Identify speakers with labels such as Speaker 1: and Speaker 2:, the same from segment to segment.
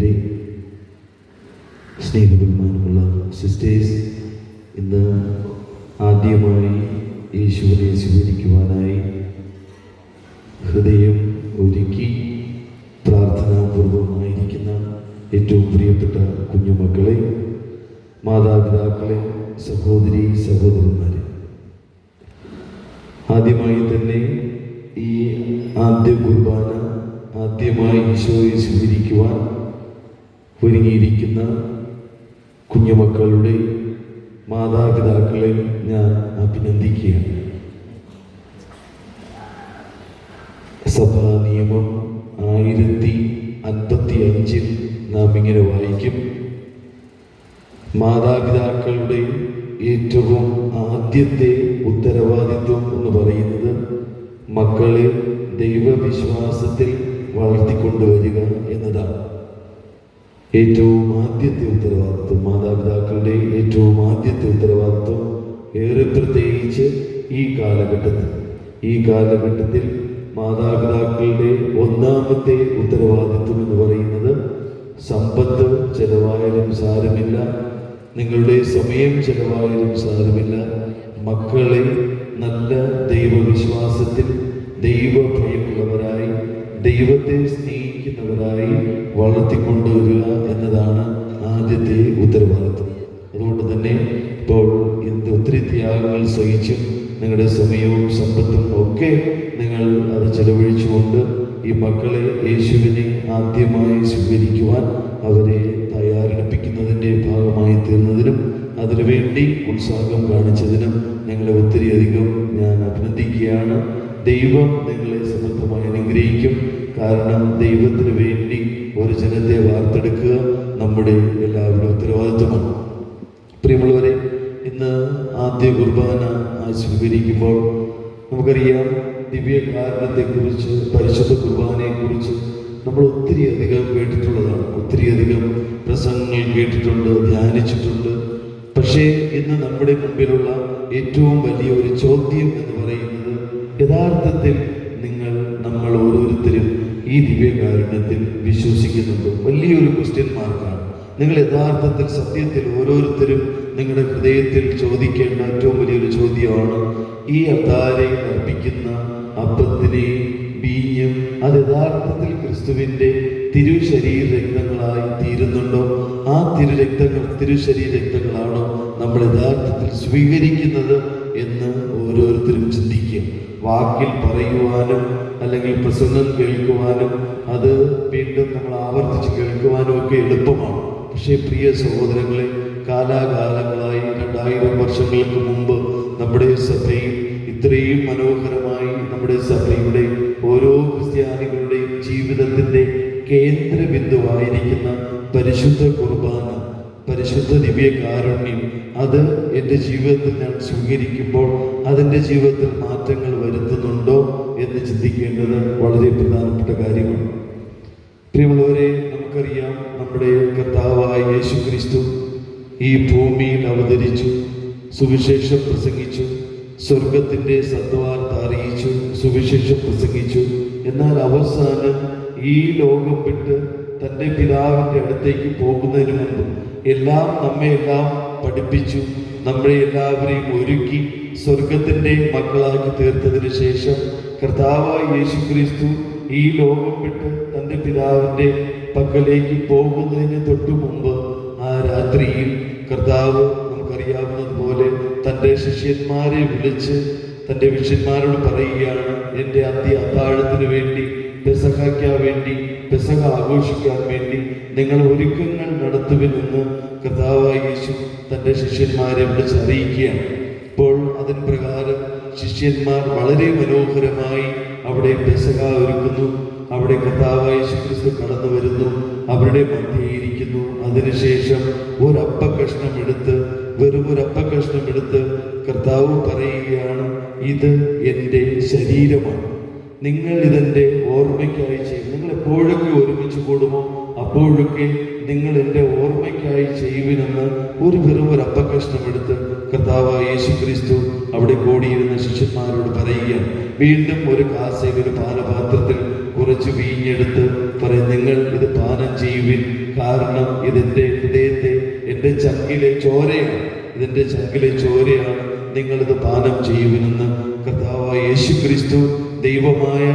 Speaker 1: വൈദികരെ സ്നേഹബഹുമാനമുള്ള സിസ്റ്റേഴ്സ് ഇന്ന് ആദ്യമായി യേശുവിനെ സ്വീകരിക്കുവാനായി ഹൃദയം ഒരുക്കി പ്രാർത്ഥനാപൂർവമായിരിക്കുന്ന ഏറ്റവും പ്രിയപ്പെട്ട കുഞ്ഞുമക്കളെ മാതാപിതാക്കളെ സഹോദരി സഹോദരന്മാരെ. ആദ്യമായി തന്നെ ഈ ആദ്യ കുർബാന ആദ്യമായി ഈശോയെ സ്വീകരിക്കുവാൻ ഒരുങ്ങിയിരിക്കുന്ന കുഞ്ഞുമക്കളുടെ മാതാപിതാക്കളെ ഞാൻ അഭിനന്ദിക്കുകയാണ്. സഭാ നിയമം ആയിരത്തി അൻപത്തി അഞ്ചിൽ നാം ഇങ്ങനെ വായിക്കും. മാതാപിതാക്കളുടെ ഏറ്റവും ആദ്യത്തെ ഉത്തരവാദിത്വം എന്ന് പറയുന്നത് മക്കളെ ദൈവവിശ്വാസത്തിൽ വളർത്തിക്കൊണ്ടുവരിക എന്നതാണ്. ഏറ്റവും ആദ്യത്തെ ഉത്തരവാദിത്വം മാതാപിതാക്കളുടെ ഏറ്റവും ആദ്യത്തെ ഉത്തരവാദിത്വം ഏറെ പ്രത്യേകിച്ച് ഈ കാലഘട്ടത്തിൽ. ഈ കാലഘട്ടത്തിൽ മാതാപിതാക്കളുടെ ഒന്നാമത്തെ ഉത്തരവാദിത്വം എന്ന് പറയുന്നത് സമ്പത്ത് ചെലവായാലും സാരമില്ല നിങ്ങളുടെ സമയം ചെലവായാലും സാരമില്ല മക്കളെ നല്ല ദൈവവിശ്വാസത്തിൽ ദൈവഭയമുള്ളവരായി ദൈവത്തെ സ്നേഹിക്കുന്നവരായി വളർത്തിക്കൊണ്ടുവരിക ഈ മക്കളെ യേശുവിനെ ആദ്യമായി സ്വീകരിക്കുവാൻ അവരെ തയ്യാറെടുപ്പിക്കുന്നതിന്റെ ഭാഗമായി തീർന്നതിനും അതിനുവേണ്ടി ഉത്സാഹം കാണിച്ചതിനും നിങ്ങളെ ഒത്തിരിയധികം ഞാൻ അഭിനന്ദിക്കുകയാണ്. ദൈവം നിങ്ങളെ സമൃദ്ധമായി അനുഗ്രഹിക്കും. കാരണം ദൈവത്തിന് വേണ്ടി ഒരു ജനത്തെ വാർത്തെടുക്കുക നമ്മുടെ എല്ലാവരുടെ ഉത്തരവാദിത്വമാണ്. പ്രിയമുള്ളവരെ ഇന്ന് ആദ്യ കുർബാന സ്വീകരിക്കുമ്പോൾ നമുക്കറിയാം ദിവ്യകാരണത്തെക്കുറിച്ച് പരിശുദ്ധ കുർബാനയെക്കുറിച്ച് നമ്മൾ ഒത്തിരി അധികം കേട്ടിട്ടുള്ളതാണ്. ഒത്തിരി അധികം പ്രസംഗങ്ങൾ കേട്ടിട്ടുണ്ട് ധ്യാനിച്ചിട്ടുണ്ട്. പക്ഷേ ഇന്ന് നമ്മുടെ മുമ്പിലുള്ള ഏറ്റവും വലിയ ഒരു ചോദ്യം എന്ന് പറയുന്നത് യഥാർത്ഥത്തിൽ നിങ്ങൾ നമ്മൾ ഓരോരുത്തരും ഈ ദിവ്യകാരുണ്യത്തിൽ വിശ്വസിക്കുന്നുണ്ടോ? വലിയൊരു ക്വസ്റ്റ്യൻ മാർക്കാണ് നിങ്ങൾ യഥാർത്ഥത്തിൽ സത്യത്തിൽ ഓരോരുത്തരും നിങ്ങളുടെ ഹൃദയത്തിൽ ചോദിക്കേണ്ട ഏറ്റവും വലിയൊരു ചോദ്യമാണ് ഈ അത്താരെ അർപ്പിക്കുന്ന അപ്പത്തിനെ ബീഞ്ഞും അത് യഥാർത്ഥത്തിൽ ക്രിസ്തുവിന്റെ തിരുശരീര രക്തങ്ങളായി തീരുന്നുണ്ടോ? ആ തിരുരക്തങ്ങൾ തിരുശരീര രക്തങ്ങളാണോ നമ്മൾ യഥാർത്ഥത്തിൽ സ്വീകരിക്കുന്നത് എന്ന് ഓരോരുത്തരും ചിന്തിക്കും. വാക്കിൽ പറയുവാനും അല്ലെങ്കിൽ പ്രസംഗം കേൾക്കുവാനും അത് വീണ്ടും നമ്മൾ ആവർത്തിച്ച് കേൾക്കുവാനും ഒക്കെ എളുപ്പമാണ്. പക്ഷേ പ്രിയ സഹോദരങ്ങളെ കാലാകാലങ്ങളായി രണ്ടായിരം വർഷങ്ങൾക്ക് മുമ്പ് നമ്മുടെ സഭയിൽ ഇത്രയും മനോഹരമായി നമ്മുടെ സഭയുടെ ഓരോ ക്രിസ്ത്യാനികളുടെയും ജീവിതത്തിന്റെ കേന്ദ്ര ബിന്ദുവായിരിക്കുന്ന പരിശുദ്ധ കുർബാന പരിശുദ്ധ ദിവ്യ കാരുണ്യം അത് എന്റെ ജീവിതത്തിൽ ഞാൻ സ്വീകരിക്കുമ്പോൾ അതിന്റെ ജീവിതത്തിൽ മാറ്റങ്ങൾ വരുത്തുന്നുണ്ടോ എന്ന് ചിന്തിക്കേണ്ടത് വളരെ പ്രധാനപ്പെട്ട കാര്യമാണ്. പ്രിയമുള്ളവരെ നമുക്കറിയാം നമ്മുടെ കർത്താവായ യേശു ക്രിസ്തു ഈ ഭൂമിയിൽ അവതരിച്ചു സുവിശേഷം പ്രസംഗിച്ചു സ്വർഗത്തിന്റെ സത്വാർത്ത അറിയിച്ചു സുവിശേഷം പ്രസംഗിച്ചു. എന്നാൽ അവസാനം ഈ ലോകം വിട്ട് തന്റെ പിതാവിന്റെ അടുത്തേക്ക് പോകുന്നതിന് മുമ്പ് എല്ലാം നമ്മെ എല്ലാം പഠിപ്പിച്ചു നമ്മളെ എല്ലാവരെയും ഒരുക്കി സ്വർഗത്തിന്റെ മക്കളാക്കി തീർത്തതിന് ശേഷം കർത്താവ് യേശു ക്രിസ്തു ഈ ലോകം വിട്ട് തന്റെ പിതാവിന്റെ പക്കലേക്ക് പോകുന്നതിന് തൊട്ടു മുമ്പ് ആ രാത്രിയിൽ കർത്താവ് നമുക്കറിയാവുന്നതുപോലെ തന്റെ ശിഷ്യന്മാരെ വിളിച്ച് തന്റെ ശിഷ്യന്മാരോട് പറയുകയാണ് എന്റെ അന്ത്യ അത്താഴത്തിന് വേണ്ടി പെസഹാക്കാൻ വേണ്ടി പെസഹ ആഘോഷിക്കാൻ വേണ്ടി നിങ്ങൾ ഒരുക്കങ്ങൾ നടത്തുമെന്ന് കർത്താവായ യേശു തന്റെ ശിഷ്യന്മാരെ വിളിച്ച് അറിയിക്കുകയാണ്. ഇപ്പോൾ അതിന് പ്രകാരം ശിഷ്യന്മാർ വളരെ മനോഹരമായി അവിടെ പെസഹ ഒരുക്കുന്നു അവിടെ കർത്താവായ യേശുക്രിസ്തു കടന്നു വരുന്നു അവരുടെ മധ്യയിരിക്കുന്നു അതിനുശേഷം ഒരപ്പ കഷ്ണം എടുത്ത് ഒരു അപ്പ കഷ്ണം എടുത്ത് കർത്താവ് പറയുകയാണ് ഇത് എന്റെ ശരീരമാണ്. നിങ്ങൾ ഇതെന്റെ ഓർമ്മയ്ക്കായി ചെയ്യും. നിങ്ങൾ എപ്പോഴൊക്കെ ഒരുമിച്ച് കൂടുമോ അപ്പോഴൊക്കെ നിങ്ങൾ എന്റെ ഓർമ്മയ്ക്കായി ചെയ്യുവിനെന്ന് ഒരു വെറും ഒരു അപ്പകഷ്ണമെടുത്ത് എടുത്ത് കർത്താവായ യേശു ക്രിസ്തു അവിടെ കൂടിയിരുന്ന ശിഷ്യന്മാരോട് പറയുകയാണ്. വീണ്ടും ഒരു കാസയിൽ ഒരു പാനപാത്രത്തിൽ കുറച്ച് വീഞ്ഞെടുത്ത് പറയും നിങ്ങൾ ഇത് പാനം ചെയ്യുവിൻ. കാരണം ഇതെന്റെ ഹൃദയത്തെ ചങ്കിലെ ചോരയാണ്. ഇതിന്റെ ചങ്കിലെ ചോരയാണ് നിങ്ങളിത് പാനം ചെയ്യുവിനെന്ന് കർത്താവ് യേശു ക്രിസ്തു ദൈവമായ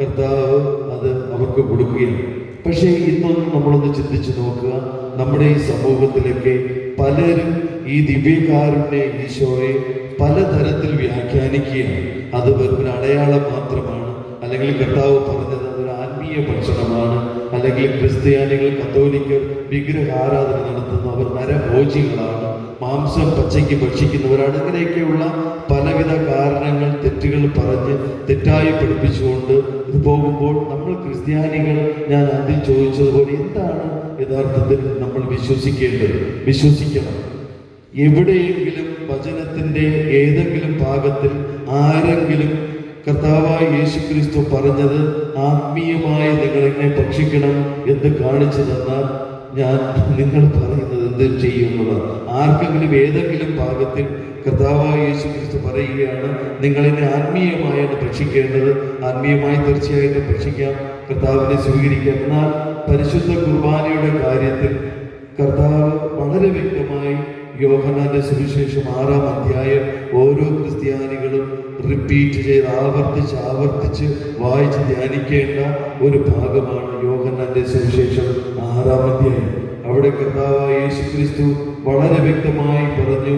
Speaker 1: കർത്താവ് അത് അവർക്ക് കൊടുക്കുകയാണ്. പക്ഷേ ഇന്നൊന്ന് നമ്മളൊന്ന് ചിന്തിച്ചു നോക്കുക. നമ്മുടെ ഈ സമൂഹത്തിലൊക്കെ പലരും ഈ ദിവ്യകാരുണ്യ ഈശോയെ പലതരത്തിൽ വ്യാഖ്യാനിക്കുകയാണ്. അത് വെറുതെ ഒരു അടയാളം മാത്രമാണ്. അല്ലെങ്കിൽ കർത്താവ് പറഞ്ഞത് അതൊരു ആത്മീയ ഭക്ഷണമാണ്. അല്ലെങ്കിൽ ക്രിസ്ത്യാനികൾ കത്തോലിക്കർ വിഗ്രഹാരാധന നടത്തുന്നവർ നരഭോജികളാണ്. മാംസം പച്ചയ്ക്ക് ഭക്ഷിക്കുന്നവരാണ്. ഇങ്ങനെയൊക്കെയുള്ള പലവിധ കാരണങ്ങൾ തെറ്റുകൾ പറഞ്ഞ് തെറ്റായി പഠിപ്പിച്ചുകൊണ്ട് ഇത് പോകുമ്പോൾ നമ്മൾ ക്രിസ്ത്യാനികൾ ഞാൻ ആദ്യം ചോദിച്ചതുപോലെ എന്താണ് യഥാർത്ഥത്തിൽ നമ്മൾ വിശ്വസിക്കേണ്ടത്? വിശ്വസിക്കണം. എവിടെയെങ്കിലും വചനത്തിന്റെ ഏതെങ്കിലും ഭാഗത്തിൽ ആരെങ്കിലും കർത്താവായ യേശു ക്രിസ്തു പറഞ്ഞത് ആത്മീയമായി നിങ്ങൾ എന്നെ ഭക്ഷിക്കണം എന്ന് കാണിച്ചു തന്നാൽ ഞാൻ നിങ്ങൾ പറയുന്നത് എന്ത് ചെയ്യുന്നത് ആർക്കെങ്കിലും ഏതെങ്കിലും ഭാഗത്തിൽ കർത്താവായ യേശു ക്രിസ്തു പറയുകയാണ് നിങ്ങൾ എന്നെ ആത്മീയമായാണ് ഭക്ഷിക്കേണ്ടത് ആത്മീയമായി തീർച്ചയായിട്ടും ഭക്ഷിക്കാം കർത്താവിനെ സ്വീകരിക്കാം. എന്നാൽ പരിശുദ്ധ കുർബാനയുടെ കാര്യത്തിൽ കർത്താവ് വളരെ വ്യക്തമായി യോഹനാന്റെ സുവിശേഷം ആറാം അധ്യായം ഓരോ ക്രിസ്ത്യാനികളും റിപ്പീറ്റ് ചെയ്ത് ആവർത്തിച്ച് ആവർത്തിച്ച് വായിച്ച് ധ്യാനിക്കേണ്ട ഒരു ഭാഗമാണ് യോഗന്നാന്റെ സുവിശേഷം ആറാം അധ്യായം. അവിടെ കർത്താവായ യേശു ക്രിസ്തു വളരെ വ്യക്തമായി പറഞ്ഞു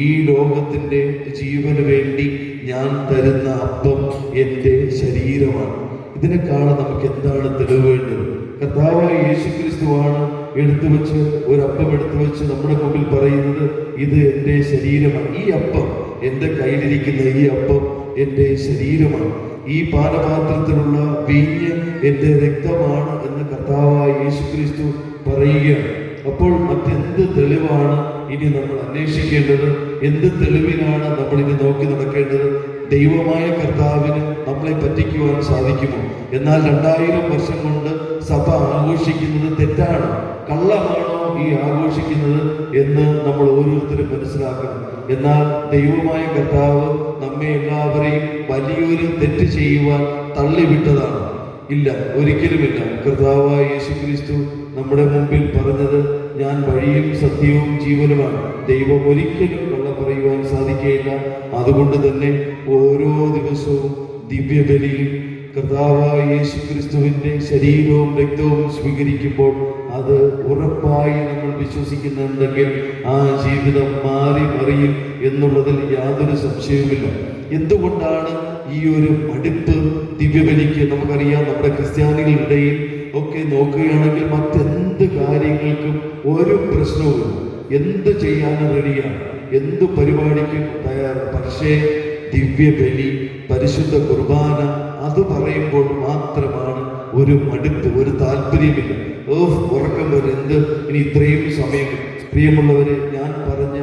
Speaker 1: ഈ ലോകത്തിന്റെ ജീവന് വേണ്ടി ഞാൻ തരുന്ന അപ്പം എന്റെ ശരീരമാണ്. ഇതിനേക്കാണ് നമുക്ക് എന്താണ് തെളിവ് വേണ്ടത് കർത്താവായ യേശു ക്രിസ്തുവാണ് എടുത്തു വെച്ച് ഒരു അപ്പം എടുത്തു വെച്ച് നമ്മുടെ മുമ്പിൽ പറയുന്നത് ഇത് എന്റെ ശരീരമാണ്. ഈ അപ്പം എന്റെ കയ്യിലിരിക്കുന്ന ഈ അപ്പം എന്റെ ശരീരമാണ്. ഈ പാനപാത്രത്തിലുള്ള വീഞ്ഞ് എന്റെ രക്തമാണ് എന്ന് കർത്താവായ യേശു ക്രിസ്തു പറയുകയാണ്. അപ്പോൾ മറ്റെന്ത് തെളിവാണ് ഇനി നമ്മൾ അന്വേഷിക്കേണ്ടത്? എന്ത് തെളിവിനാണ് നമ്മൾ ഇനി നോക്കി നടക്കേണ്ടത്? ദൈവമായ കർത്താവിന് നമ്മളെ പറ്റിക്കുവാൻ സാധിക്കുമോ? എന്നാൽ രണ്ടായിരം വർഷം കൊണ്ട് സഭ ആഘോഷിക്കുന്നത് തെറ്റാണ്. കള്ളമാണോ ഈ ആഘോഷിക്കുന്നത് എന്ന് നമ്മൾ ഓരോരുത്തരും മനസ്സിലാക്കണം. എന്നാൽ ദൈവമായ കർത്താവ് നമ്മെ എല്ലാവരെയും വലിയൊരു തെറ്റ് ചെയ്യുവാൻ തള്ളിവിട്ടതാണ്. ഇല്ല ഒരിക്കലുമില്ല. കർത്താവായ യേശു ക്രിസ്തു നമ്മുടെ മുമ്പിൽ പറഞ്ഞത് ഞാൻ വഴിയും സത്യവും ജീവനുമാണ്. ദൈവം ഒരിക്കലും കള്ള പറയുവാൻ സാധിക്കുകയില്ല. അതുകൊണ്ട് തന്നെ ഓരോ ദിവസവും ദിവ്യബലിയും കർത്താവായ യേശു ക്രിസ്തുവിന്റെ ശരീരവും രക്തവും സ്വീകരിക്കുമ്പോൾ അത് ഉറപ്പായി നമ്മൾ വിശ്വസിക്കുന്നുണ്ടെങ്കിൽ ആ ജീവിതം മാറി മറിയും എന്നുള്ളതിൽ യാതൊരു സംശയവുമില്ല. എന്തുകൊണ്ടാണ് ഈ ഒരു മടുപ്പ് ദിവ്യബലിക്ക് നമുക്കറിയാം നമ്മുടെ ക്രിസ്ത്യാനികളുടെ ഇടയിൽ ഒക്കെ നോക്കുകയാണെങ്കിൽ മറ്റെന്ത് കാര്യങ്ങൾക്കും ഒരു പ്രശ്നവും എന്ത് ചെയ്യാനും റെഡിയാണ്. എന്ത് പരിപാടിക്കും തയ്യാറ് പക്ഷേ ദിവ്യബലി പരിശുദ്ധ കുർബാന അത് പറയുമ്പോൾ മാത്രമാണ് ഒരു മടുപ്പ് ഒരു താല്പര്യമില്ല. ഓ ഉറക്കം വരെ എന്ത്? ഇനി ഇത്രയും സമയം. പ്രിയമുള്ളവരെ ഞാൻ പറഞ്ഞ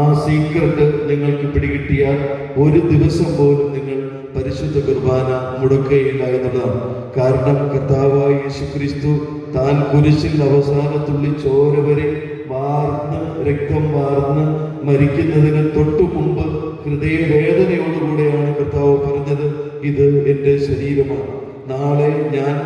Speaker 1: ആ സീക്രട്ട് നിങ്ങൾക്ക് പിടികിട്ടിയാൽ ഒരു ദിവസം പോലും നിങ്ങൾ പരിശുദ്ധ കുർബാന മുടക്കുകയില്ല എന്നുള്ളതാണ് കാരണം കർത്താവായ യേശുക്രിസ്തു താൻ കുരിശിൽ അവസാനത്തുള്ളി ചോര വരെ വാർന്ന് രക്തം വാർന്ന് മരിക്കുന്നതിന് തൊട്ടു മുമ്പ് ഹൃദയവേദനയോടുകൂടെയാണ് കർത്താവ് പറഞ്ഞത്. ഇത് എന്റെ ശരീരമാണ്. നാളെ ഞാൻ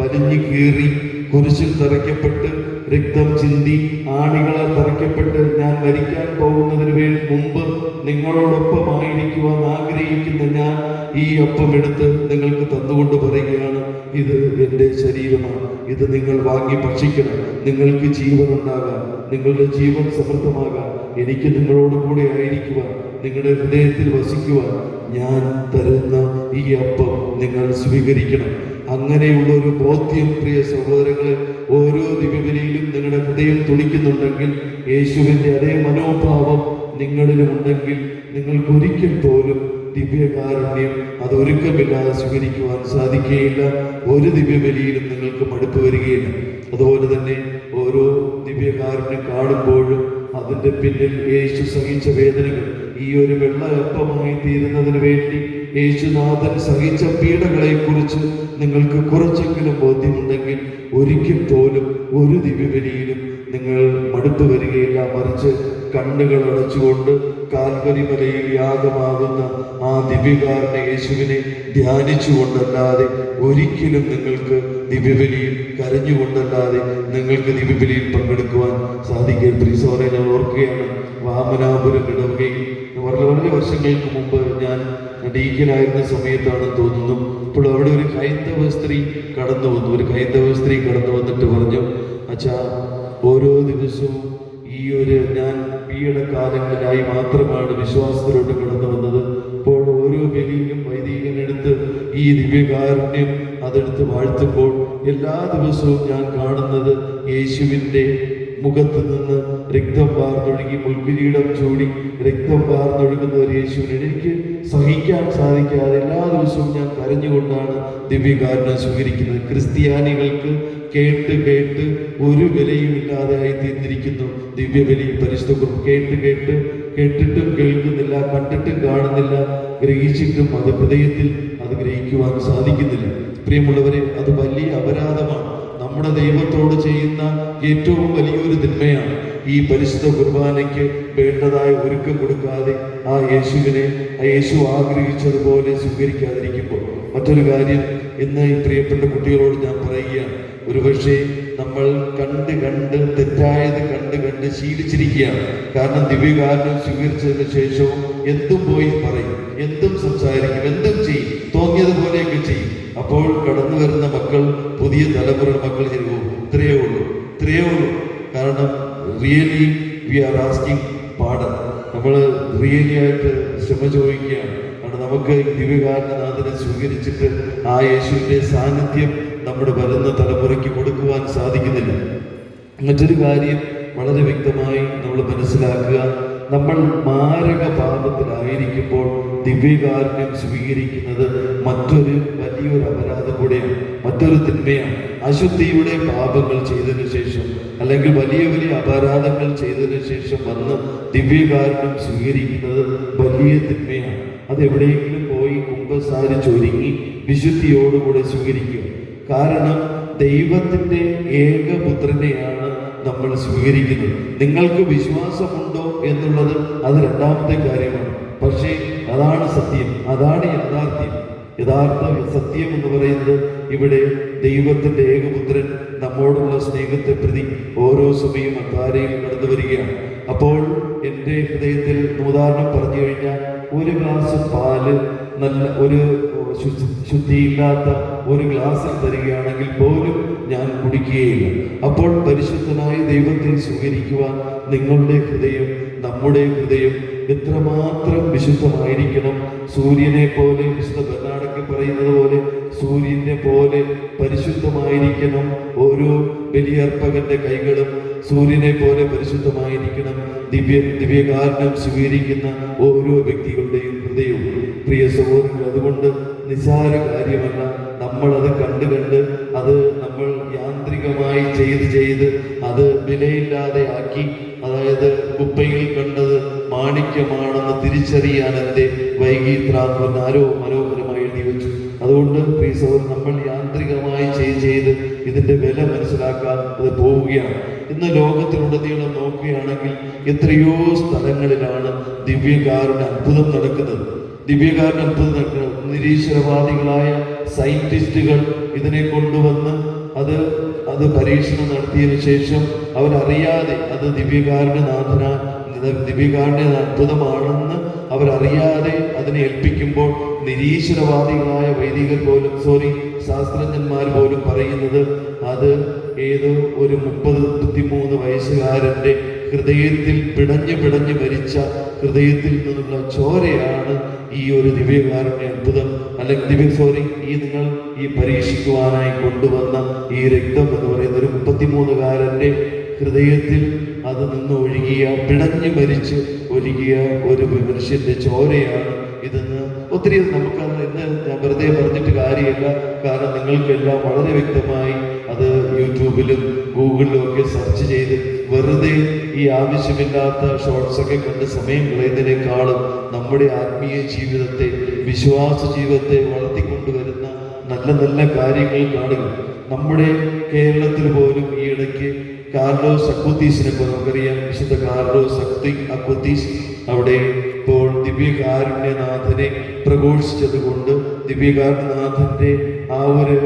Speaker 1: വലിഞ്ഞു കീറി കുരിശിൽ തറയ്ക്കപ്പെട്ട് രക്തം ചിന്തി ആണികളെ തറയ്ക്കപ്പെട്ട് ഞാൻ മരിക്കാൻ പോകുന്നതിന് വേണ്ടി മുമ്പ് നിങ്ങളോടൊപ്പമായിരിക്കുവാൻ ആഗ്രഹിക്കുന്ന ഞാൻ ഈ അപ്പം എടുത്ത് നിങ്ങൾക്ക് തന്നുകൊണ്ട് പറയുകയാണ്. ഇത് എന്റെ ശരീരമാണ്. ഇത് നിങ്ങൾ വാങ്ങി ഭക്ഷിക്കണം. നിങ്ങൾക്ക് ജീവൻ ഉണ്ടാകാം. നിങ്ങളുടെ ജീവൻ സമൃദ്ധമാകാം. എനിക്ക് നിങ്ങളോട് കൂടെ ആയിരിക്കുവാൻ നിങ്ങളുടെ ഹൃദയത്തിൽ വസിക്കുവാൻ ഞാൻ തരുന്ന ഈ അപ്പം നിങ്ങൾ സ്വീകരിക്കണം. അങ്ങനെയുള്ള ഒരു ബോധ്യം പ്രിയ സഹോദരങ്ങളെ ഓരോ ദിവ്യബലിയിലും നിങ്ങളുടെ ഹൃദയം തുണിക്കുന്നുണ്ടെങ്കിൽ യേശുവിന്റെ അതേ മനോഭാവം നിങ്ങളിലും ഉണ്ടെങ്കിൽ നിങ്ങൾക്ക് ഒരിക്കൽ പോലും ദിവ്യകാരുണ്യം അത് ഒരുക്കമില്ലാതെ സ്വീകരിക്കുവാൻ സാധിക്കുകയില്ല. ഒരു ദിവ്യബലിയിലും നിങ്ങൾക്ക് മടുപ്പ് വരികയില്ല. അതുപോലെ തന്നെ ഓരോ ദിവ്യകാരുണ്യം കാണുമ്പോഴും അതിന്റെ പിന്നിൽ യേശു സഹിച്ച വേദനകൾ ഈ ഒരു വെള്ളയപ്പമായി തീരുന്നതിന് വേണ്ടി യേശുനാഥൻ സഹിച്ച പീഡകളെ കുറിച്ച് നിങ്ങൾക്ക് കുറച്ചെങ്കിലും ബോധ്യമുണ്ടെങ്കിൽ ഒരിക്കൽ പോലും ഒരു ദിവ്യബലിയിലും നിങ്ങൾ മടുത്തു വരികയില്ല. മറിച്ച് കണ്ണുകൾ അടച്ചുകൊണ്ട് കാൽവരി മലയിൽ യാഗമാകുന്ന ആ ദിവ്യകാരനെ യേശുവിനെ ധ്യാനിച്ചുകൊണ്ടല്ലാതെ ഒരിക്കലും നിങ്ങൾക്ക് ദിവ്യബലിയിൽ കരഞ്ഞുകൊണ്ടല്ലാതെ നിങ്ങൾക്ക് ദിവ്യബലിയിൽ പങ്കെടുക്കുവാൻ സാധിക്കുക പ്രീസോറെ ഞാൻ ഓർക്കുകയാണ് വാമനാപുരം ഇടവകയിൽ. വളരെ വളരെ വർഷങ്ങൾക്ക് മുമ്പ് ഞാൻ ഡീക്കനായിരുന്ന സമയത്താണ് തോന്നുന്നു. അപ്പോൾ അവിടെ ഒരു ഹൈന്ദവ സ്ത്രീ കടന്നു വന്നു. ഒരു ഹൈന്ദവ സ്ത്രീ കടന്നു വന്നിട്ട് പറഞ്ഞു അച്ഛാ ഓരോ ദിവസവും ഈ ഒരു ഞാൻ ഈയിടെ കാലങ്ങളിലായി മാത്രമാണ് വിശ്വാസത്തിലോട്ട് കടന്നു വന്നത്. അപ്പോൾ ഓരോ ബലിയിലും വൈദികനെടുത്ത് ഈ ദിവ്യകാരുണ്യം അതെടുത്ത് വാഴ്ത്തുമ്പോൾ എല്ലാ ദിവസവും ഞാൻ കാണുന്നത് യേശുവിന്റെ മുഖത്ത് നിന്ന് രക്തം വാർന്നൊഴുകി മുൾക്കിരീടം ചൂടി രക്തം വാർന്നൊഴുകുന്ന ഒരു യേശുവിനെ എനിക്ക് സഹിക്കാൻ സാധിക്കാതെ എല്ലാ ദിവസവും ഞാൻ കരഞ്ഞുകൊണ്ടാണ് ദിവ്യകാരുണ്യം സ്വീകരിക്കുന്നത്. ക്രിസ്ത്യാനികൾക്ക് കേട്ട് കേട്ട് ഒരു വിലയും ഇല്ലാതെ ആയി തീർന്നിരിക്കുന്നു. ദിവ്യബലിയും പരിശുദ്ധ. കേട്ട് കേട്ട് കേട്ടിട്ടും കേൾക്കുന്നില്ല കണ്ടിട്ടും കാണുന്നില്ല ഗ്രഹിച്ചിട്ടും അത് ഹൃദയത്തിൽ അത് ഗ്രഹിക്കുവാൻ സാധിക്കുന്നില്ല. പ്രിയമുള്ളവരെ അത് വലിയ അപരാധമാണ്. നമ്മുടെ ദൈവത്തോട് ചെയ്യുന്ന ഏറ്റവും വലിയൊരു തിന്മയാണ് ഈ പരിശുദ്ധ കുർബാനയ്ക്ക് വേണ്ടതായ ഒരുക്കം കൊടുക്കാതെ ആ യേശുവിനെ ആ യേശു ആഗ്രഹിച്ചതുപോലെ സ്വീകരിക്കാതിരിക്കുമ്പോൾ. മറ്റൊരു കാര്യം ഇന്ന് ഈ പ്രിയപ്പെട്ട കുട്ടികളോട് ഞാൻ പറയുകയാണ് ഒരുപക്ഷെ നമ്മൾ കണ്ട് കണ്ട് തെറ്റായത് കണ്ട് കണ്ട് ശീലിച്ചിരിക്കുകയാണ്. കാരണം ദിവ്യകാരണം സ്വീകരിച്ചതിന് ശേഷവും എന്തും പോയി പറയും എന്തും സംസാരിക്കും എന്തും ചെയ്യും തോന്നിയതുപോലെയൊക്കെ ചെയ്യും. അപ്പോൾ കടന്നു വരുന്ന മക്കൾ പുതിയ തലമുറ മക്കൾ ചെയ്യുമോ ഇത്രയേ ഉള്ളൂ ഇത്രയേ ഉള്ളൂ. കാരണം റിയലി വി ആർ ആസ്കിങ് പാടൻ നമ്മൾ റിയലി ആയിട്ട് ക്ഷമ ചോദിക്കുകയാണ്. കാരണം നമുക്ക് ദിവ്യകാരണനാഥനെ സ്വീകരിച്ചിട്ട് ആ യേശുവിന്റെ സാന്നിധ്യം നമ്മുടെ വരുന്ന തലമുറയ്ക്ക് കൊടുക്കുവാൻ സാധിക്കുന്നില്ല. മറ്റൊരു കാര്യം വളരെ വ്യക്തമായി നമ്മൾ മനസ്സിലാക്കുക. നമ്മൾ മാരക പാപത്തിലായിരിക്കുമ്പോൾ ദിവ്യകാരുണ്യം സ്വീകരിക്കുന്നത് മറ്റൊരു വലിയൊരു അപരാധം കൂടെയാണ് മറ്റൊരു തിന്മയാണ്. അശുദ്ധിയുടെ പാപങ്ങൾ ചെയ്തതിനു ശേഷം അല്ലെങ്കിൽ വലിയ വലിയ അപരാധങ്ങൾ ചെയ്തതിനു ശേഷം വന്ന് ദിവ്യകാരുണ്യം സ്വീകരിക്കുന്നത് വലിയ തിന്മയാണ്. അത് എവിടെയെങ്കിലും പോയി കുമ്പസാരിച്ചൊരുങ്ങി വിശുദ്ധിയോടുകൂടെ സ്വീകരിക്കുക. കാരണം ദൈവത്തിന്റെ ഏകപുത്രനെയാണ് നമ്മൾ സ്വീകരിക്കുന്നത്. നിങ്ങൾക്ക് വിശ്വാസമുണ്ടോ എന്നുള്ളത് അത് രണ്ടാമത്തെ കാര്യമാണ്. പക്ഷേ അതാണ് സത്യം. അതാണ് യാഥാർത്ഥ്യം. യഥാർത്ഥ സത്യം എന്ന് പറയുന്നത് ഇവിടെ ദൈവത്തിന്റെ ഏകപുത്രൻ നമ്മോടുള്ള സ്നേഹത്തെ പ്രതി ഓരോ സമയം അക്കാരെയും കടന്നു വരികയാണ്. അപ്പോൾ എന്റെ ഹൃദയത്തിൽ ഉദാഹരണം പറഞ്ഞു കഴിഞ്ഞാൽ ഒരു ഗ്ലാസ് പാൽ നല്ല ഒരു ശുദ്ധി- ശുദ്ധിയില്ലാത്ത ഒരു ഗ്ലാസ്സിൽ തരികയാണെങ്കിൽ പോലും ഞാൻ കുടിക്കുകയില്ല. അപ്പോൾ പരിശുദ്ധനായ ദൈവത്തിൽ സ്വീകരിക്കുവാൻ നിങ്ങളുടെ ഹൃദയം നമ്മുടെ ഹൃദയം എത്രമാത്രം വിശുദ്ധമായിരിക്കണം. സൂര്യനെ പോലെ വിശുദ്ധ ബെർണാടൊക്കെ പറയുന്നത് പോലെ സൂര്യനെ പോലെ പരിശുദ്ധമായിരിക്കണം ഓരോ ബലിയർപ്പകന്റെ കൈകളും. സൂര്യനെ പോലെ പരിശുദ്ധമായിരിക്കണം ദിവ്യ ദിവ്യകാരണം സ്വീകരിക്കുന്ന ഓരോ വ്യക്തികളുടെയും ഹൃദയവും. പ്രിയ സഹോദരങ്ങൾ അതുകൊണ്ട് നിസാര കാര്യമല്ല. നമ്മൾ അത് കണ്ട് കണ്ട് അത് നമ്മൾ യാന്ത്രികമായി ചെയ്ത് ചെയ്ത് അത് വിലയില്ലാതെ ആക്കി അതായത് കുപ്പയിൽ കണ്ടത് മാണിക്യമാണെന്ന് തിരിച്ചറിയാൻ എന്റെ വൈകീത്രാത്മൻ ആരോ മനോഹരമായി എഴുതി വെച്ചു. അതുകൊണ്ട് സഹോദരൻ നമ്മൾ യാന്ത്രികമായി ചെയ്ത് ചെയ്ത് ഇതിന്റെ വില മനസ്സിലാക്കാൻ അത് പോവുകയാണ്. ഇന്ന് ലോകത്തിലുടനീളം നോക്കുകയാണെങ്കിൽ എത്രയോ സ്ഥലങ്ങളിലാണ് ദിവ്യകാരുടെ അത്ഭുതം നടക്കുന്നത്. ദിവ്യകാരുടെ അത്ഭുതം നടക്കുന്നത്. നിരീശ്വരവാദികളായ സയന്റിസ്റ്റുകൾ ഇതിനെ കൊണ്ടുവന്ന് അത് അത് പരീക്ഷണം നടത്തിയതിനു ശേഷം അവരറിയാതെ അത് ദിവ്യകാരുടെ നാഥന ദിവ്യകാരുടെ അത്ഭുതമാണെന്ന് അവരറിയാതെ അതിനെ ഏൽപ്പിക്കുമ്പോൾ നിരീശ്വരവാദികളായ വൈദികർ പോലും സോറി ശാസ്ത്രജ്ഞന്മാർ പോലും പറയുന്നത് അത് ഏതോ ഒരു മുപ്പത് മുപ്പത്തിമൂന്ന് വയസ്സുകാരന്റെ ഹൃദയത്തിൽ പിടഞ്ഞു പിടഞ്ഞു മരിച്ച ഹൃദയത്തിൽ നിന്നുള്ള ചോരയാണ് ഈ ഒരു ദിവ്യകാരുണ്യ അത്ഭുതം അല്ലെങ്കിൽ ദിവ്യ സോറി ഈ നിങ്ങൾ ഈ പരീക്ഷിക്കുവാനായി കൊണ്ടുവന്ന ഈ രക്തം എന്ന് പറയുന്ന ഒരു മുപ്പത്തിമൂന്നുകാരന്റെ ഹൃദയത്തിൽ അത് നിന്ന് ഒഴുകിയ പിടഞ്ഞു മരിച്ച് ഒഴുകിയ ഒരു മനുഷ്യന്റെ ചോരയാണ് ഇതെന്ന് ഒത്തിരി നമുക്ക് ഇന്ന് ഞാൻ വെറുതെ പറഞ്ഞിട്ട് കാര്യമില്ല. കാരണം നിങ്ങൾക്കെല്ലാം വളരെ വ്യക്തമായി അത് യൂട്യൂബിലും ഗൂഗിളിലും ഒക്കെ സെർച്ച് ചെയ്ത് വെറുതെ ഈ ആവശ്യമില്ലാത്ത ഷോർട്സ് ഒക്കെ കണ്ട് സമയം കളയുന്നതിനേക്കാളും നമ്മുടെ ആത്മീയ ജീവിതത്തെ വിശ്വാസ ജീവിതത്തെ വളർത്തിക്കൊണ്ടുവരുന്ന നല്ല നല്ല കാര്യങ്ങൾ കാണുക. നമ്മുടെ കേരളത്തിൽ പോലും ഈ ഇടയ്ക്ക് കാർലോ അക്കുത്തീസിനെ ഇപ്പോൾ നമുക്കറിയാം. വിശുദ്ധ കാർലോസ് അക്തി അക്കുത്തീസ് അവിടെ ഇപ്പോൾ ദിവ്യകാരുണ്യനാഥനെ പ്രഘോഷിച്ചത് കൊണ്ട് ദിവ്യകാരുണ്യനാഥന്റെ ആ ഒരു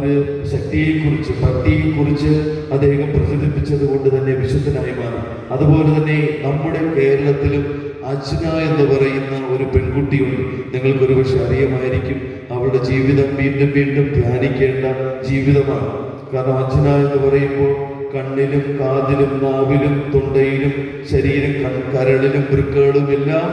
Speaker 1: ഒരു ശക്തിയെക്കുറിച്ച് ഭക്തിയെക്കുറിച്ച് അദ്ദേഹം പ്രചരിപ്പിച്ചത് കൊണ്ട് തന്നെ വിശുദ്ധനായി മാറി. അതുപോലെ തന്നെ നമ്മുടെ കേരളത്തിലും അച്ഛന എന്ന് പറയുന്ന ഒരു പെൺകുട്ടിയുണ്ട് നിങ്ങൾക്ക് ഒരുപക്ഷെ അറിയാമായിരിക്കും. അവളുടെ ജീവിതം വീണ്ടും വീണ്ടും ധ്യാനിക്കേണ്ട ജീവിതമാണ്. കാരണം അച്ഛന എന്ന് പറയുമ്പോൾ കണ്ണിലും കാതിലും നാവിലും തൊണ്ടയിലും ശരീരം കരളിലും വൃക്കകളും എല്ലാം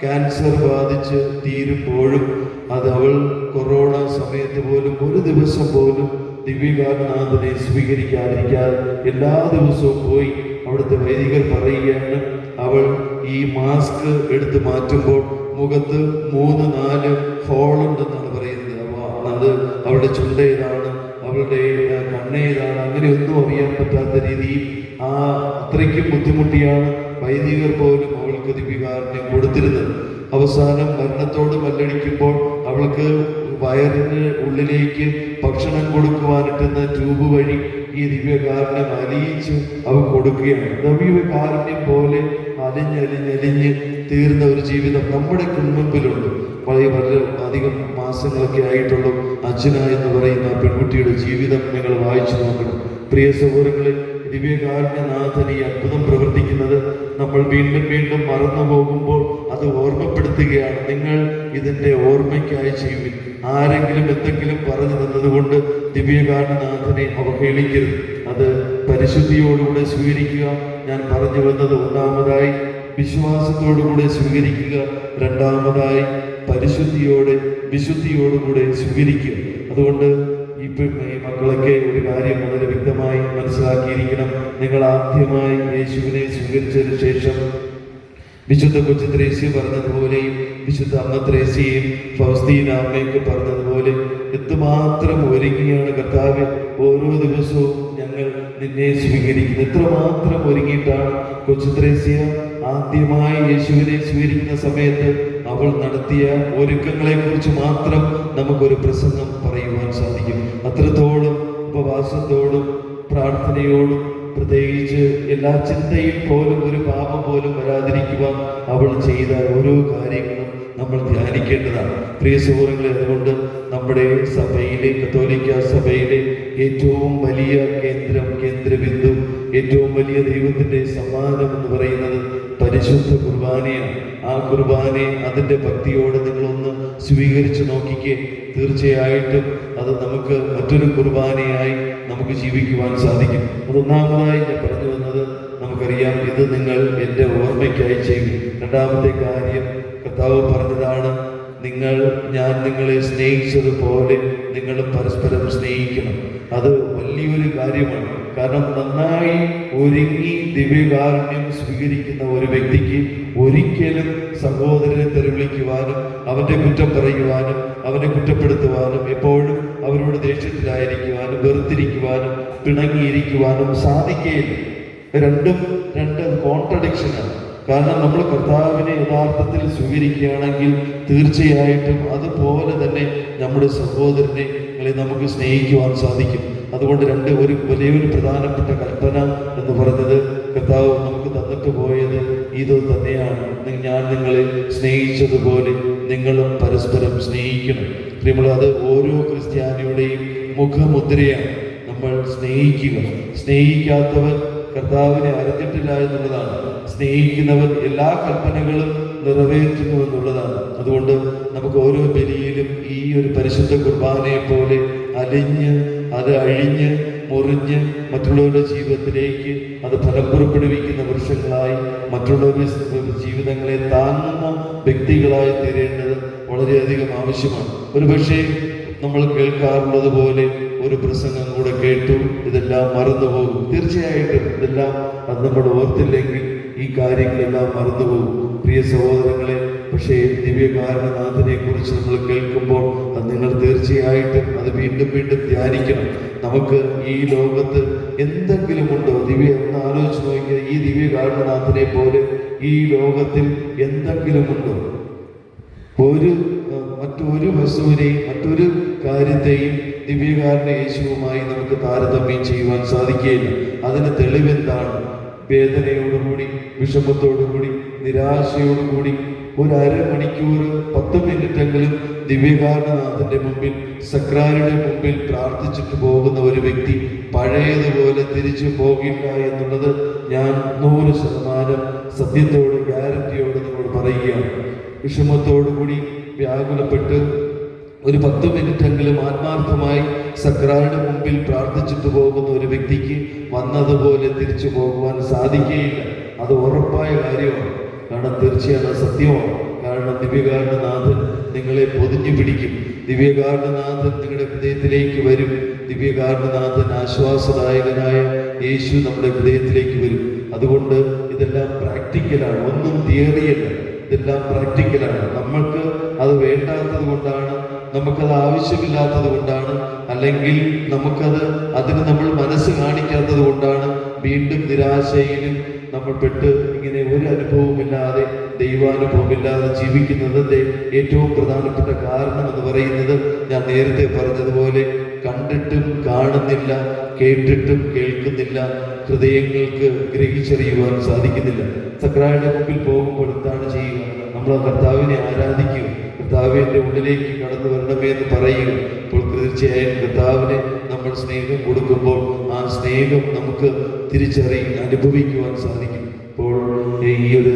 Speaker 1: ക്യാൻസർ ബാധിച്ച് തീരുമ്പോഴും അത് അവൾ കൊറോണ സമയത്ത് പോലും ഒരു ദിവസം പോലും ദിവ്യകാരനാഥനെ സ്വീകരിക്കാതിരിക്കാൻ എല്ലാ ദിവസവും പോയി അവിടുത്തെ വൈദികർ പറയുകയാണ് അവൾ ഈ മാസ്ക് എടുത്ത് മാറ്റുമ്പോൾ മുഖത്ത് മൂന്ന് നാല് ഹോളുണ്ടെന്നാണ് പറയുന്നത്. അത് അവളുടെ ചുണ്ടേതാണ് അവളുടെ ആ, കണ്ണേതാണ് അങ്ങനെയൊന്നും അറിയാൻ പറ്റാത്ത രീതിയിൽ ആ അത്രയ്ക്കും ബുദ്ധിമുട്ടിയാണ് വൈദികർ പോലും അവൾക്ക് ദിവ്യകാരുണ്യം കൊടുത്തിരുന്നത് അവസാനം മരണത്തോട് മല്ലടിക്കുമ്പോൾ അവൾക്ക് വയറിന് ഉള്ളിലേക്ക് ഭക്ഷണം കൊടുക്കുവാനിട്ടുന്ന ട്യൂബ് വഴി ഈ ദിവ്യകാരുണ്യം അലിയിച്ച് അവ കൊടുക്കുകയാണ്. ദിവ്യകാരുണ്യം പോലെ അലിഞ്ഞലിഞ്ഞലിഞ്ഞ് തീർന്ന ഒരു ജീവിതം നമ്മുടെ കുടുംബത്തിലുണ്ട് വളരെ വളരെ അധികം മാസങ്ങളൊക്കെ ആയിട്ടുള്ളൂ അച്ഛന എന്ന് പറയുന്ന പെൺകുട്ടിയുടെ ജീവിതം നിങ്ങൾ വായിച്ചു നോക്കണം. പ്രിയ സഹോദരങ്ങളെ ദിവ്യകാരുണ്യനാഥൻ ഈ അത്ഭുതം പ്രവർത്തിക്കുന്നത് നമ്മൾ വീണ്ടും വീണ്ടും മറന്നു പോകുമ്പോൾ അത് ഓർമ്മപ്പെടുത്തുകയാണ്. നിങ്ങൾ ഇതിന്റെ ഓർമ്മയ്ക്കായി ചെയ്യുവിൻ ആരെങ്കിലും എന്തെങ്കിലും പറഞ്ഞു തന്നതുകൊണ്ട് ദിവ്യകാരുണ്യനാഥനെ അവഹേളിക്കരുത് അത് പരിശുദ്ധിയോടുകൂടെ സ്വീകരിക്കുക. ഞാൻ പറഞ്ഞു വന്നത് ഒന്നാമതായി വിശ്വാസത്തോടുകൂടെ സ്വീകരിക്കുക. രണ്ടാമതായി പരിശുദ്ധിയോടെ വിശുദ്ധിയോടുകൂടെ സ്വീകരിക്കുക. അതുകൊണ്ട് ഇപ്പം മക്കളൊക്കെ ഒരു കാര്യം വളരെ വ്യക്തമായി മനസ്സിലാക്കിയിരിക്കണം. നിങ്ങൾ ആദ്യമായി യേശുവിനെ സ്വീകരിച്ചതിന് ശേഷം വിശുദ്ധ കൊച്ചു ത്രേസ്യ പറഞ്ഞതുപോലെയും വിശുദ്ധ അമ്മ ത്രേസ്യയും ഫൗസ്തീന അമ്മയൊക്കെ പറഞ്ഞതുപോലെ എത്രമാത്രം ഒരുങ്ങിയാണ് കർത്താവ് ഓരോ ദിവസവും ഞങ്ങൾ നിന്നെ സ്വീകരിക്കുന്നത്. എത്രമാത്രം ഒരുങ്ങിയിട്ടാണ് കൊച്ചു ത്രേസ്യ ആദ്യമായി യേശുവിനെ സ്വീകരിക്കുന്ന സമയത്ത് അവൾ നടത്തിയ ഒരുക്കങ്ങളെ കുറിച്ച് മാത്രം നമുക്കൊരു പ്രസംഗം പറയുവാൻ സാധിക്കും. അത്രത്തോളം ഉപവാസത്തോടും പ്രാർത്ഥനയോടും പ്രത്യേകിച്ച് എല്ലാ ചിന്തയിൽ പോലും ഒരു പാപം പോലും വരാതിരിക്കുവാൻ അവൾ ചെയ്ത ഓരോ കാര്യങ്ങളും നമ്മൾ ധ്യാനിക്കേണ്ടതാണ്. പ്രിയ സുഹൃത്തുക്കളെ അതുകൊണ്ട് നമ്മുടെ സഭയിലെ കത്തോലിക്ക സഭയിലെ ഏറ്റവും വലിയ കേന്ദ്രം കേന്ദ്രബിന്ദു ഏറ്റവും വലിയ ദൈവത്തിന്റെ സമ്മാനം എന്ന് പരിശുദ്ധ കുർബാനയാണ് ആ കുർബാനയെ അതിന്റെ ഭക്തിയോടെ നിങ്ങളൊന്ന് സ്വീകരിച്ച് നോക്കിക്കേ. തീർച്ചയായിട്ടും അത് നമുക്ക് മറ്റൊരു കുർബാനയായി നമുക്ക് ജീവിക്കുവാൻ സാധിക്കും. അതൊന്നാമതായി ഞാൻ പറഞ്ഞു വന്നത് നമുക്കറിയാം ഇത് നിങ്ങൾ എന്റെ ഓർമ്മയ്ക്കായി ചെയ്യും രണ്ടാമത്തെ കാര്യം കർത്താവ് പറഞ്ഞതാണ് നിങ്ങൾ ഞാൻ നിങ്ങളെ സ്നേഹിച്ചതുപോലെ നിങ്ങൾ പരസ്പരം സ്നേഹിക്കണം. അത് വലിയൊരു കാര്യമാണ്. കാരണം നന്നായി ഒരുങ്ങി ദിവ്യകാരുണ്യം സ്വീകരിക്കുന്ന ഒരു വ്യക്തിക്ക് ഒരിക്കലും സഹോദരനെ തെരുവിളിക്കുവാനും അവന്റെ കുറ്റം പറയുവാനും അവനെ കുറ്റപ്പെടുത്തുവാനും എപ്പോഴും അവരോട് ദേഷ്യത്തിലായിരിക്കുവാനും വെറുത്തിരിക്കുവാനും പിണങ്ങിയിരിക്കുവാനും സാധിക്കുകയില്ല. രണ്ടും രണ്ട് കോൺട്രഡിക്ഷനാണ്. കാരണം നമ്മൾ കർത്താവിനെ യഥാർത്ഥത്തിൽ സ്വീകരിക്കുകയാണെങ്കിൽ തീർച്ചയായിട്ടും അതുപോലെ തന്നെ നമ്മുടെ സഹോദരനെ നമുക്ക് സ്നേഹിക്കുവാൻ സാധിക്കും. അതുകൊണ്ട് രണ്ട് ഒരു വലിയൊരു പ്രധാനപ്പെട്ട കൽപ്പന എന്ന് പറഞ്ഞത് കർത്താവ് നമുക്ക് തന്നിട്ട് പോയത് ഇത് തന്നെയാണ്. ഞാൻ നിങ്ങളെ സ്നേഹിച്ചതുപോലെ നിങ്ങളും പരസ്പരം സ്നേഹിക്കണം. നമ്മൾ അത് ഓരോ ക്രിസ്ത്യാനിയുടെയും മുഖമുദ്രയാണ്. നമ്മൾ സ്നേഹിക്കുക. സ്നേഹിക്കാത്തവൻ കർത്താവിനെ അറിഞ്ഞിട്ടില്ല എന്നുള്ളതാണ്. സ്നേഹിക്കുന്നവൻ എല്ലാ കൽപ്പനകളും നിറവേറ്റുന്നു എന്നുള്ളതാണ്. അതുകൊണ്ട് നമുക്ക് ഓരോ ബലിയിലും ഈ ഒരു പരിശുദ്ധ കുർബാനയെ പോലെ അലിഞ്ഞ് അത് അഴിഞ്ഞ് മുറിഞ്ഞ് മറ്റുള്ളവരുടെ ജീവിതത്തിലേക്ക് അത് ഫലം പുറപ്പെടുവിക്കുന്ന വൃക്ഷങ്ങളായി മറ്റുള്ളവരുടെ ജീവിതങ്ങളെ താങ്ങുന്ന വ്യക്തികളായി തീരേണ്ടത് വളരെയധികം ആവശ്യമാണ്. ഒരുപക്ഷെ നമ്മൾ കേൾക്കാറുള്ളത് പോലെ ഒരു പ്രസംഗം കൂടെ കേട്ടു ഇതെല്ലാം മറന്നുപോകും. തീർച്ചയായിട്ടും ഇതെല്ലാം അത് നമ്മൾ ഓർത്തില്ലെങ്കിൽ ഈ കാര്യങ്ങളെല്ലാം മറന്നുപോകും. പ്രിയ സഹോദരങ്ങളെ പക്ഷേ ദിവ്യകാരണനാഥനെ കുറിച്ച് നമ്മൾ കേൾക്കുമ്പോൾ നിങ്ങൾ തീർച്ചയായിട്ടും അത് വീണ്ടും വീണ്ടും ധ്യാനിക്കണം. നമുക്ക് ഈ ലോകത്ത് എന്തെങ്കിലും ഉണ്ടോ? ദിവ്യ എന്ന് ആലോചിച്ച് നോക്കിയാൽ ഈ ദിവ്യകാരണനാഥനെ പോലെ ഈ ലോകത്തിൽ എന്തെങ്കിലും ഉണ്ടോ? ഒരു മറ്റൊരു വസ്തുവിനെയും മറ്റൊരു കാര്യത്തെയും ദിവ്യകാരണ യേശുവുമായി നമുക്ക് താരതമ്യം ചെയ്യുവാൻ സാധിക്കുകയില്ല. അതിന് തെളിവെന്താണ്? വേദനയോടുകൂടി വിഷമത്തോടുകൂടി നിരാശയോടുകൂടി ഒരു അരമണിക്കൂർ പത്ത് മിനിറ്റെങ്കിലും ദിവ്യകാരണനാഥന്റെ മുമ്പിൽ സക്രാരുടെ മുമ്പിൽ പ്രാർത്ഥിച്ചിട്ട് പോകുന്ന ഒരു വ്യക്തി പഴയതുപോലെ തിരിച്ചു പോകില്ല എന്നുള്ളത് ഞാൻ നൂറ് ശതമാനം സത്യത്തോട് ഗ്യാരണ്ടിയോട് നിങ്ങളോട് പറയുകയാണ്. വിഷമത്തോടുകൂടി വ്യാകുലപ്പെട്ട് ഒരു പത്ത് മിനിറ്റെങ്കിലും ആത്മാർത്ഥമായി സക്രാരുടെ മുമ്പിൽ പ്രാർത്ഥിച്ചിട്ട് പോകുന്ന ഒരു വ്യക്തിക്ക് വന്നതുപോലെ തിരിച്ചു പോകുവാൻ സാധിക്കുകയില്ല. അത് ഉറപ്പായ കാര്യമാണ്. കാരണം തീർച്ചയായും അത് സത്യമാണ്. കാരണം ദിവ്യകാരണനാഥൻ നിങ്ങളെ പൊതിഞ്ഞു പിടിക്കും. ദിവ്യകാരണനാഥൻ നിങ്ങളുടെ ഹൃദയത്തിലേക്ക് വരും. ദിവ്യകാരണനാഥൻ ആശ്വാസദായകനായ യേശു നമ്മുടെ ഹൃദയത്തിലേക്ക് വരും. അതുകൊണ്ട് ഇതെല്ലാം പ്രാക്ടിക്കലാണ് ഒന്നും തിയറിയല്ല ഇതെല്ലാം പ്രാക്ടിക്കലാണ് നമ്മൾക്ക് അത് വേണ്ടാത്തത് കൊണ്ടാണ് നമുക്കത് ആവശ്യമില്ലാത്തത് കൊണ്ടാണ് അല്ലെങ്കിൽ നമുക്കത് അതിന് നമ്മൾ മനസ്സ് കാണിക്കാത്തത് കൊണ്ടാണ് വീണ്ടും നിരാശയിലും പെട്ട് ഇങ്ങനെ ഒരു അനുഭവമില്ലാതെ ദൈവാനുഭവമില്ലാതെ ജീവിക്കുന്നതിന്റെ ഏറ്റവും പ്രധാനപ്പെട്ട കാരണം എന്ന് പറയുന്നത് ഞാൻ നേരത്തെ പറഞ്ഞതുപോലെ കണ്ടിട്ടും കാണുന്നില്ല കേട്ടിട്ടും കേൾക്കുന്നില്ല ഹൃദയങ്ങൾക്ക് ഗ്രഹിച്ചറിയുവാൻ സാധിക്കുന്നില്ല. സക്രായുടെ മുമ്പിൽ പോകുമ്പോൾ എന്താണ് ചെയ്യുക? നമ്മൾ ആ കർത്താവിനെ ആരാധിക്കുക കർത്താവിന്റെ ഉള്ളിലേക്ക് കടന്നു വരണമേ എന്ന് പറയുക അപ്പോൾ തീർച്ചയായും കർത്താവിനെ നമ്മൾ സ്നേഹം കൊടുക്കുമ്പോൾ ആ സ്നേഹം നമുക്ക് തിരിച്ചറിയി അനുഭവിക്കുവാൻ സാധിക്കും. ഇപ്പോൾ ഈ ഒരു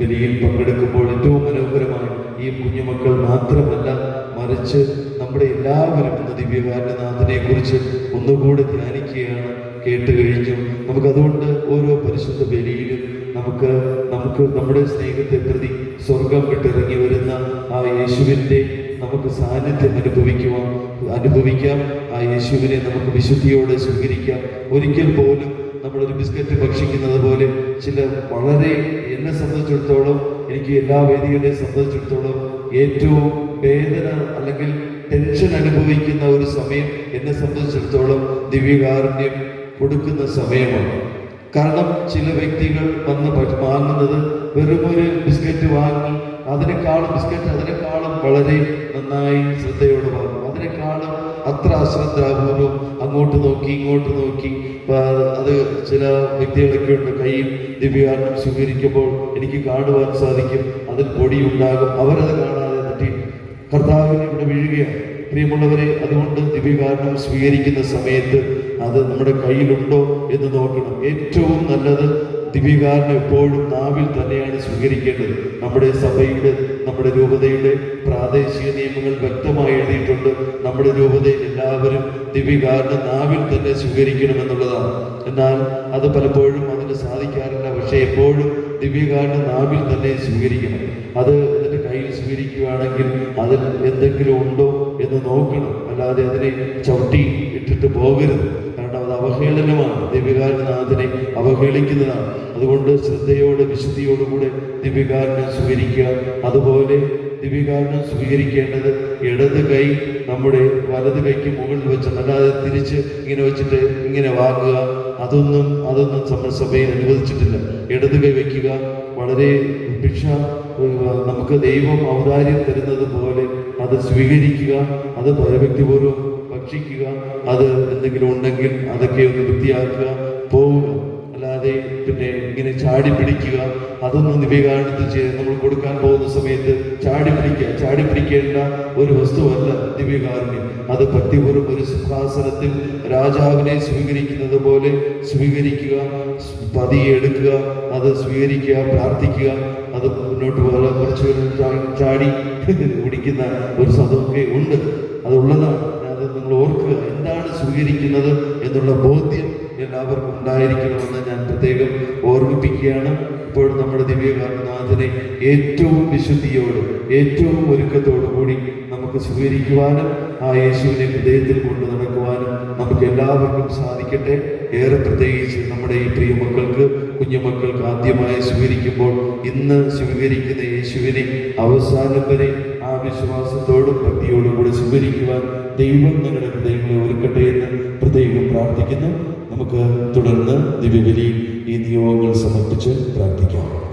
Speaker 1: ബലിയിൽ പങ്കെടുക്കുമ്പോൾ ഏറ്റവും മനോഹരമായി ഈ കുഞ്ഞുമക്കൾ മാത്രമല്ല മറിച്ച് നമ്മുടെ എല്ലാവരും എന്ന ദിവ്യകാരണനാഥനെ കുറിച്ച് ഒന്നുകൂടെ ധ്യാനിക്കുകയാണ് കേട്ട് കഴിഞ്ഞു. നമുക്കതുകൊണ്ട് ഓരോ പരിശുദ്ധ ബലിയിലും നമുക്ക് നമുക്ക് നമ്മുടെ സ്നേഹത്തെ പ്രതി സ്വർഗം വിട്ടിറങ്ങി വരുന്ന ആ യേശുവിന്റെ നമുക്ക് സാന്നിധ്യം അനുഭവിക്കുവാൻ അനുഭവിക്കാം. ആ യേശുവിനെ നമുക്ക് വിശുദ്ധിയോടെ സ്വീകരിക്കാം. ഒരിക്കൽ പോലും നമ്മളൊരു ബിസ്ക്കറ്റ് ഭക്ഷിക്കുന്നത് പോലെ ചില വളരെ എന്നെ സംബന്ധിച്ചിടത്തോളം എനിക്ക് എല്ലാ വേദികളെയും സംബന്ധിച്ചിടത്തോളം ഏറ്റവും വേദന അല്ലെങ്കിൽ ടെൻഷൻ അനുഭവിക്കുന്ന ഒരു സമയം എന്നെ സംബന്ധിച്ചിടത്തോളം ദിവ്യകാരുണ്യം കൊടുക്കുന്ന സമയമാണ്. കാരണം ചില വ്യക്തികൾ വന്ന് വാങ്ങുന്നത് വെറുമൊരു ബിസ്ക്കറ്റ് വാങ്ങി അതിനേക്കാളും ബിസ്ക്കറ്റ് അതിനേക്കാളും വളരെ നന്നായി ശ്രദ്ധയോടെ പറഞ്ഞു. അതിനേക്കാളും അത്ര അശ്രദ്ധാപൂർവം അങ്ങോട്ട് നോക്കി ഇങ്ങോട്ട് നോക്കി. അത് ചില വ്യക്തികളൊക്കെ ഉണ്ട്. കയ്യിൽ ദിവ്യകാരണം സ്വീകരിക്കുമ്പോൾ എനിക്ക് കാണുവാൻ സാധിക്കും. അതിൽ പൊടിയുണ്ടാകും. അവരത് കാണാതെ പറ്റി കർത്താവിന് ഇവിടെ വീഴുകയാണ്. പ്രിയമുള്ളവരെ അതുകൊണ്ട് ദിവ്യകാരണം സ്വീകരിക്കുന്ന സമയത്ത് അത് നമ്മുടെ കയ്യിലുണ്ടോ എന്ന് നോക്കണം. ഏറ്റവും നല്ലത് ദിവ്യകാരണം എപ്പോഴും നാവിൽ തന്നെയാണ് സ്വീകരിക്കേണ്ടത്. നമ്മുടെ സഭയുടെ നമ്മുടെ രൂപതയുടെ പ്രാദേശിക നിയമങ്ങൾ വ്യക്തമായി എഴുതിയിട്ടുണ്ട്. നമ്മുടെ രൂപതയിൽ എല്ലാവരും ദിവ്യകാരണം നാവിൽ തന്നെ സ്വീകരിക്കണമെന്നുള്ളതാണ്. എന്നാൽ അത് പലപ്പോഴും അതിന് സാധിക്കാറില്ല. പക്ഷേ എപ്പോഴും ദിവ്യകാരണം നാവിൽ തന്നെ സ്വീകരിക്കണം. അത് അതിന്റെ കയ്യിൽ സ്വീകരിക്കുകയാണെങ്കിൽ അതിൽ എന്തെങ്കിലും ഉണ്ടോ എന്ന് നോക്കണം. അല്ലാതെ അതിനെ ചവിട്ടി ഇട്ടിട്ട് പോകരുത്. അവഹേളനമാണ്. ദിവ്യകാരനാഥനെ അവഹേളിക്കുന്നതാണ്. അതുകൊണ്ട് ശ്രദ്ധയോടെ വിശുദ്ധിയോടുകൂടെ ദിവ്യകാരനെ സ്വീകരിക്കുക. അതുപോലെ ദിവ്യകാരനം സ്വീകരിക്കേണ്ടത് ഇടത് കൈ നമ്മുടെ വലത് കൈക്ക് മുകളിൽ വെച്ച് അല്ലാതെ തിരിച്ച് ഇങ്ങനെ വെച്ചിട്ട് ഇങ്ങനെ വാങ്ങുക. അതൊന്നും അതൊന്നും നമ്മൾ സഭയിൽ അനുവദിച്ചിട്ടില്ല. ഇടത് കൈ വയ്ക്കുക വളരെ ഭിക്ഷ നമുക്ക് ദൈവം ഔദാര്യം തരുന്നത് പോലെ അത് സ്വീകരിക്കുക. അത് ഭയഭക്തിപൂർവം ഭക്ഷിക്കുക. അത് എന്തെങ്കിലും ഉണ്ടെങ്കിൽ അതൊക്കെ ഒന്ന് വൃത്തിയാക്കുക പോവുക. അല്ലാതെ പിന്നെ ഇങ്ങനെ ചാടി പിടിക്കുക അതൊന്നും ദിവ്യകാരണത്തിൽ ചെയ്ത് നമ്മൾ കൊടുക്കാൻ പോകുന്ന സമയത്ത് ചാടി പിടിക്കുക. ചാടി പിടിക്കേണ്ട ഒരു വസ്തുവല്ല ദിവ്യകാരുണ്യം. അത് ഭക്തിപൂർവം ഒരു സിംഹാസനത്തിൽ രാജാവിനെ സ്വീകരിക്കുന്നത് പോലെ സ്വീകരിക്കുക പതിയെ എടുക്കുക അത് സ്വീകരിക്കുക പ്രാർത്ഥിക്കുക അത് മുന്നോട്ട് പോലെ കുറച്ച് ചാടി പിടിക്കുന്ന ഒരു സദൊക്കെ ഉണ്ട്. അതുള്ളതാണ് അത് നിങ്ങൾ ഓർക്കുക എന്താണ് സ്വീകരിക്കുന്നത് എന്നുള്ള ബോധ്യം എല്ലാവർക്കും ഉണ്ടായിരിക്കണമെന്ന് ഞാൻ പ്രത്യേകം ഓർമ്മിപ്പിക്കുകയാണ്. ഇപ്പോൾ നമ്മുടെ ദിവ്യകാരണനാഥനെ ഏറ്റവും വിശുദ്ധിയോട് ഏറ്റവും ഒരുക്കത്തോടു കൂടി നമുക്ക് സ്വീകരിക്കുവാനും ആ യേശുവിനെ ഹൃദയത്തിൽ കൊണ്ട് നടക്കുവാനും നമുക്ക് എല്ലാവർക്കും സാധിക്കട്ടെ. ഏറെ പ്രത്യേകിച്ച് നമ്മുടെ ഈ പ്രിയ മക്കൾക്ക് കുഞ്ഞുമക്കൾക്ക് ആദ്യമായി സ്വീകരിക്കുമ്പോൾ ഇന്ന് സ്വീകരിക്കുന്ന യേശുവിനെ അവസാനം വരെ ആ വിശ്വാസത്തോടും ഭക്തിയോടും കൂടെ സ്വീകരിക്കുവാൻ ദൈവം നിങ്ങളുടെ ഹൃദയങ്ങളെ ഒരുക്കട്ടെ എന്ന് പ്രത്യേകം പ്രാർത്ഥിക്കുന്നു. നമുക്ക് തുടർന്ന് ദിവ്യബലി ഈ നിയോഗങ്ങൾ സമർപ്പിച്ച് പ്രാർത്ഥിക്കാം.